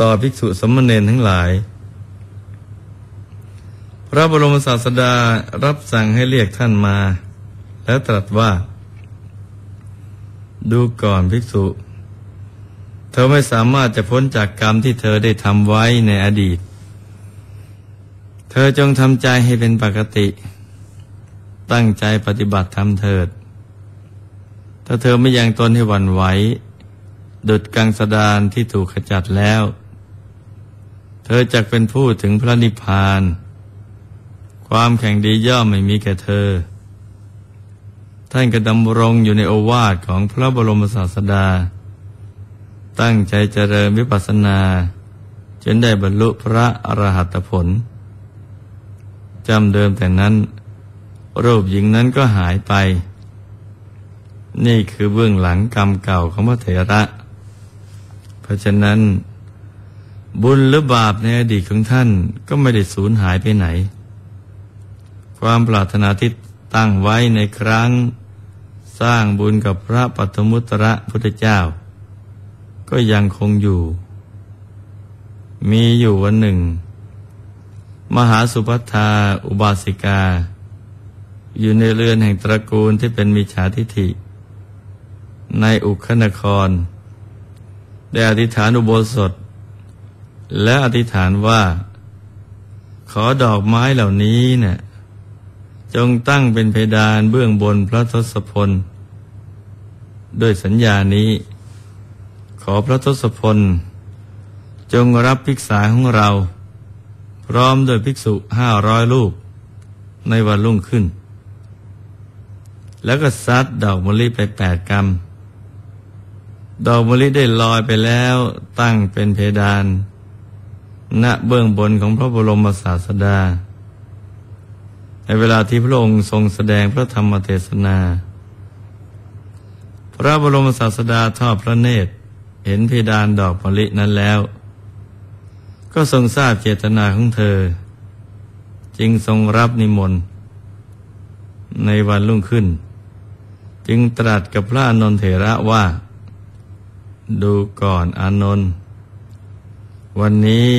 ต่อภิกษุสมณเณรทั้งหลาย พระบรมศาสดารับสั่งให้เรียกท่านมา แล้วตรัสว่า ดูก่อนภิกษุ เธอไม่สามารถจะพ้นจากกรรมที่เธอได้ทำไว้ในอดีต เธอจงทำใจให้เป็นปกติ ตั้งใจปฏิบัติทำเถิด ถ้าเธอไม่ยังตนให้หวันไหวดุดกังสดานที่ถูกขจัดแล้ว เธอจะเป็นผู้ถึงพระนิพพาน ความแข่งดีย่อมไม่มีแก่เธอ ท่านกระดำรงอยู่ในโอวาทของพระบรมศาสดา ตั้งใจเจริญวิปัสสนา จนได้บรรลุพระอรหัตผลจำเดิมแต่นั้น รูปหญิงนั้นก็หายไป นี่คือเบื้องหลังกรรมเก่าของพระเถระ เพราะฉะนั้น บุญหรือบาปในอดีตของท่านก็ไม่ได้สูญหายไปไหน ความปรารถนาที่ตั้งไว้ในครั้ง สร้างบุญกับพระปัตมุตระพุทธเจ้า ก็ยังคงอยู่ มีอยู่วันหนึ่ง มหาสุภัทาอุบาสิกา อยู่ในเรือนแห่งตระกูลที่เป็นมิจฉาทิฐิ ในอุคนคร ได้อธิษฐานอุโบสถ และอธิษฐานว่า ขอดอกไม้เหล่านี้เนะ่ยจงตั้งเป็นเพดานเบื้องบนพระทศพล ด้วยสัญญานี้ ขอพระทศพล จงรับภิกษาของเรา พร้อมด้วยภิกษุห้าร้อยลูกในวันรุ่งขึ้น แล้วก็ซัดดอกมะลิไปแปดกรรมดอกมะลิได้ลอยไปแล้วตั้งเป็นเพดาน ณเบื้องบนของพระบรมศาสดา ในเวลาที่พระองค์ทรงแสดงพระธรรมเทศนา พระบรมศาสดาทอดพระเนตรเห็นเพดานดอกมะลินั้นแล้ว ก็ทรงทราบเจตนาของเธอ จึงทรงรับนิมนต์ในวันรุ่งขึ้น จึงตรัสกับพระอนนทเถระว่า ดูก่อนอนนท์ วันนี้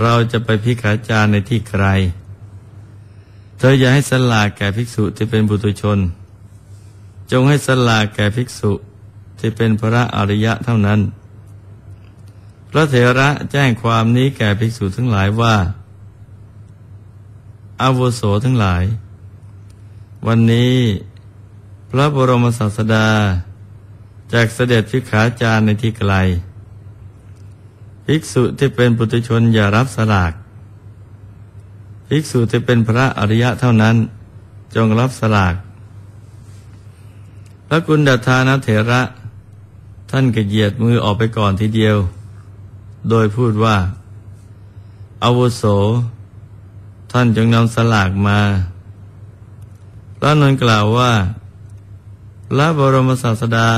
เราจะไปพิขาจารในที่ใครเธออย่าให้สลากแก่ภิกษุที่เป็นบุตุชน จงให้สลากแก่ภิกษุที่เป็นพระอริยะเท่านั้น พระเถระแจ้งความนี้แก่ภิกษุทั้งหลายว่าอาวุโสทั้งหลาย วันนี้พระบรมศาสดาจากเสด็จพิขาจารในที่ไกล ภิกษุที่เป็นปุถุชนอย่ารับสลาก ภิกษุที่เป็นพระอริยะเท่านั้น จงรับสลาก พระกุณดทานเถระ ท่านก็เหยียดมือออกไปก่อนทีเดียว โดยพูดว่าอาวุโส ท่านจงนำสลากมาพระนนกล่าวว่าพระบรมศาสดา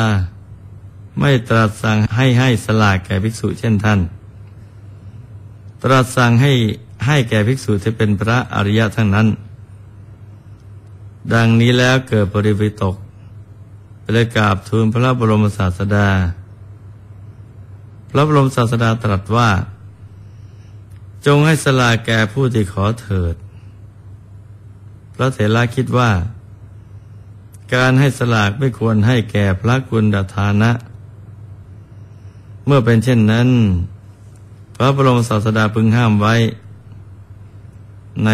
ไม่ตรัสสั่งให้ให้สลากแก่ภิกษุเช่นท่าน ตรัสสั่งให้ให้แก่ภิกษุที่เป็นพระอริยะทั้งนั้น ดังนี้แล้วเกิดปริวิตกไปเลยกราบทูลพระบรมศาสดา พระบรมศาสดาตรัสว่า จงให้สลากแก่ผู้ที่ขอเถิด พระเถระคิดว่า การให้สลากไม่ควรให้แก่พระกุณฑทานะ เมื่อเป็นเช่นนั้น พระบรมศาสดาพึงห้ามไว้ ใน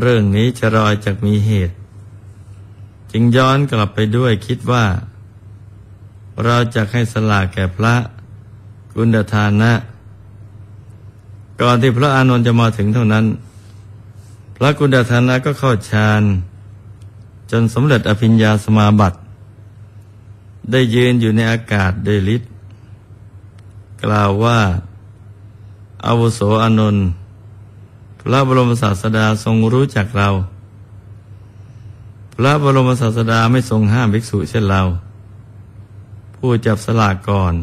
เรื่องนี้จะรอยจากมีเหตุ จึงย้อนกลับไปด้วยคิดว่า เราจะให้สลากแก่พระกุณฑทานะ ก่อนที่พระอานนท์จะมาถึงเท่านั้น พระกุณฑทานะก็เข้าฌานจนสำเร็จอภิญญาสมาบัติ ได้ยืนอยู่ในอากาศด้วยฤทธิกล่าวว่า อาวุโสอนนท์พระบรมศาสดาทรงรู้จักเรา พระบรมศาสดาไม่ทรงห้ามภิกษุเช่นเรา ผู้จับสลากก่อน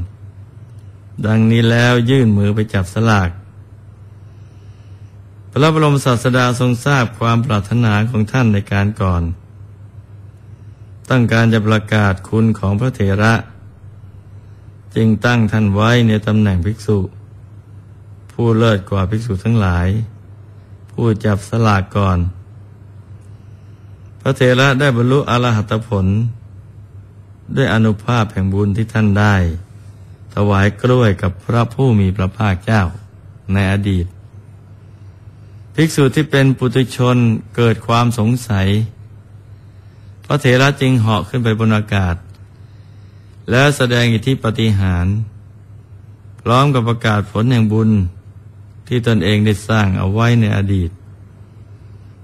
ดังนี้แล้วยื่นมือไปจับสลาก พระบรมศาสดาทรงทราบความปรารถนาของท่านในการก่อน ตั้งการจะประกาศคุณของพระเถระ จึงตั้งท่านไว้ในตำแหน่งภิกษุ ผู้เลิศกว่าภิกษุทั้งหลาย ผู้จับสลากก่อน พระเถระได้บรรลุอรหัตผล ด้วยอนุภาพแห่งบุญที่ท่านได้ ถวายกล้วยกับพระผู้มีพระภาคเจ้าในอดีต ภิกษุที่เป็นปุถุชนเกิดความสงสัย พระเถระจึงเหาะขึ้นไปบนอากาศ แล้วแสดงอิทธิปฏิหารพร้อมกับประกาศผลแห่งบุญ ที่ตนเองได้สร้างเอาไว้ในอดีต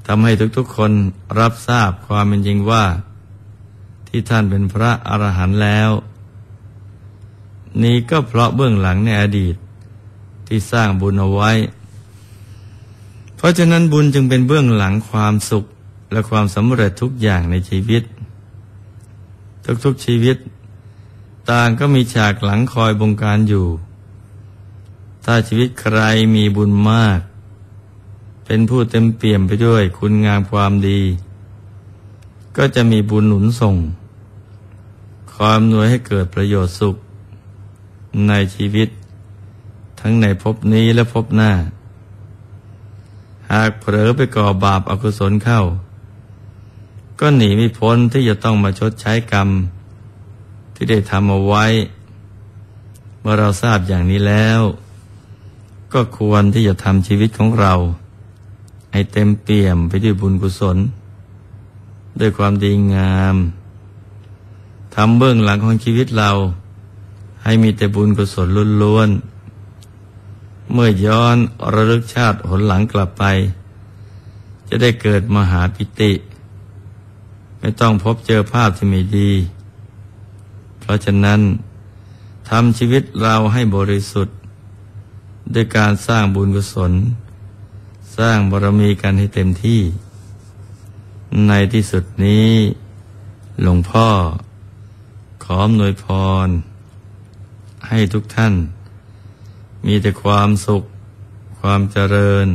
ทำให้ทุกๆคนรับทราบความเป็นจริงว่า ที่ท่านเป็นพระอรหันต์แล้ว นี้ก็เพราะเบื้องหลังในอดีตที่สร้างบุญเอาไว้ เพราะฉะนั้นบุญจึงเป็นเบื้องหลังความสุขและความสำเร็จทุกอย่างในชีวิต ทุกๆชีวิต ต่างก็มีฉากหลังคอยบงการอยู่ ถ้าชีวิตใครมีบุญมาก เป็นผู้เต็มเปี่ยมไปด้วยคุณงามความดี ก็จะมีบุญหนุนส่งความหนวยให้เกิดประโยชน์สุข ในชีวิต ทั้งในภพนี้และภพหน้า หากเผลอไปก่อบาปอากุศลเข้า ก็หนีไม่พ้นที่จะต้องมาชดใช้กรรม ที่ได้ทำเอาไว้ เมื่อเราทราบอย่างนี้แล้ว ก็ควรที่จะทำชีวิตของเรา ให้เต็มเปี่ยมไปด้วยบุญกุศล ด้วยความดีงามทำเบื้องหลังของชีวิตเรา ให้มีแต่บุญกุศลล้วนๆเมื่อย้อนระลึกชาติหนหลังกลับไป จะได้เกิดมหาปิติ ไม่ต้องพบเจอภาพที่ไม่ดี เพราะฉะนั้นทำชีวิตเราให้บริสุทธิ์ ด้วยการสร้างบุญกุศล สร้างบารมีกันให้เต็มที่ ในที่สุดนี้ หลวงพ่อ ขออำนวยพร ให้ทุกท่าน มีแต่ความสุข ความเจริญ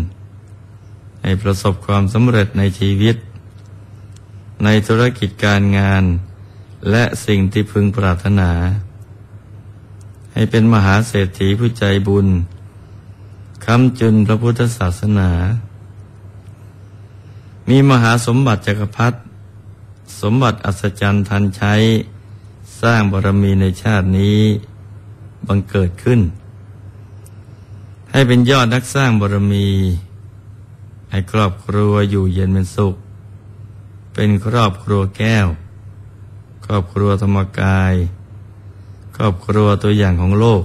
ให้ประสบความสำเร็จในชีวิต ในธุรกิจการงาน และสิ่งที่พึงปรารถนา ให้เป็นมหาเศรษฐีผู้ใจบุญ คำจุนพระพุทธศาสนา มีมหาสมบัติจักรพรรดิสมบัติอัศจรรย์ทันใช้สร้างบารมีในชาตินี้บังเกิดขึ้น ให้เป็นยอดนักสร้างบารมี ให้ครอบครัวอยู่เย็นเป็นสุข เป็นครอบครัวแก้ว ครอบครัวธรรมกาย ครอบครัวตัวอย่างของโลก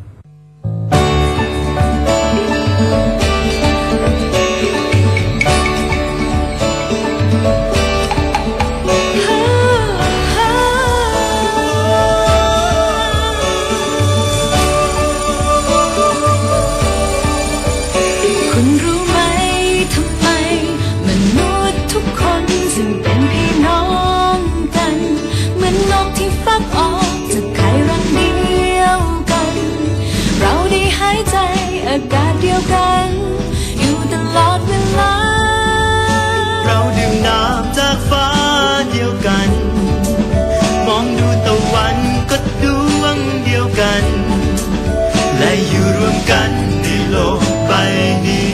อยู่รวมกันในโลกใบนี้